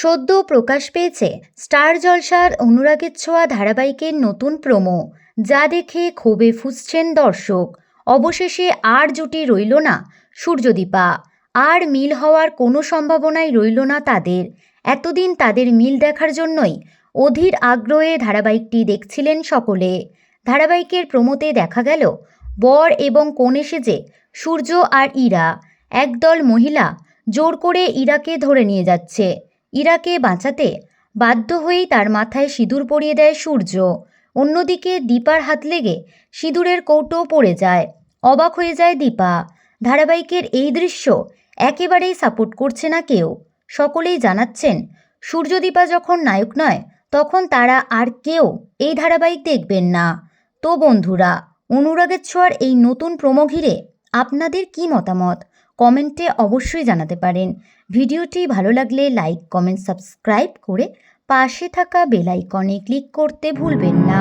সদ্য প্রকাশ পেয়েছে স্টার জলসার অনুরাগের ছোঁয়া ধারাবাহিকের নতুন প্রোমো, যা দেখে ক্ষোভে ফুঁসছেন দর্শক। অবশেষে আর জুটি রইল না সূর্যদীপা। আর মিল হওয়ার কোনো সম্ভাবনাই রইল না তাদের। এতদিন তাদের মিল দেখার জন্যই অধীর আগ্রহে ধারাবাহিকটি দেখছিলেন সকলে। ধারাবাহিকের প্রমোতে দেখা গেল বর এবং কনে সেজে সূর্য আর ইরা। একদল মহিলা জোর করে ইরাকে ধরে নিয়ে যাচ্ছে। ইরাকে বাঁচাতে বাধ্য হয়েই তার মাথায় সিঁদুর পরিয়ে দেয় সূর্য। অন্যদিকে দীপার হাত লেগে সিঁদুরের কৌটো পড়ে যায়। অবাক হয়ে যায় দীপা। ধারাবাহিকের এই দৃশ্য একেবারেই সাপোর্ট করছে না কেউ। সকলেই জানাচ্ছেন, সূর্যদীপা যখন নায়ক নয়, তখন তারা আর কেউ এই ধারাবাহিক দেখবেন না। তো বন্ধুরা, অনুরাগের ছোঁয়ার এই নতুন প্রোমো ঘিরে আপনাদের কি মতামত? কমেন্টে অবশ্যই জানাতে পারেন। ভিডিওটি ভালো লাগলে লাইক, কমেন্ট, সাবস্ক্রাইব করে পাশে থাকা বেলাইকনে ক্লিক করতে ভুলবেন না।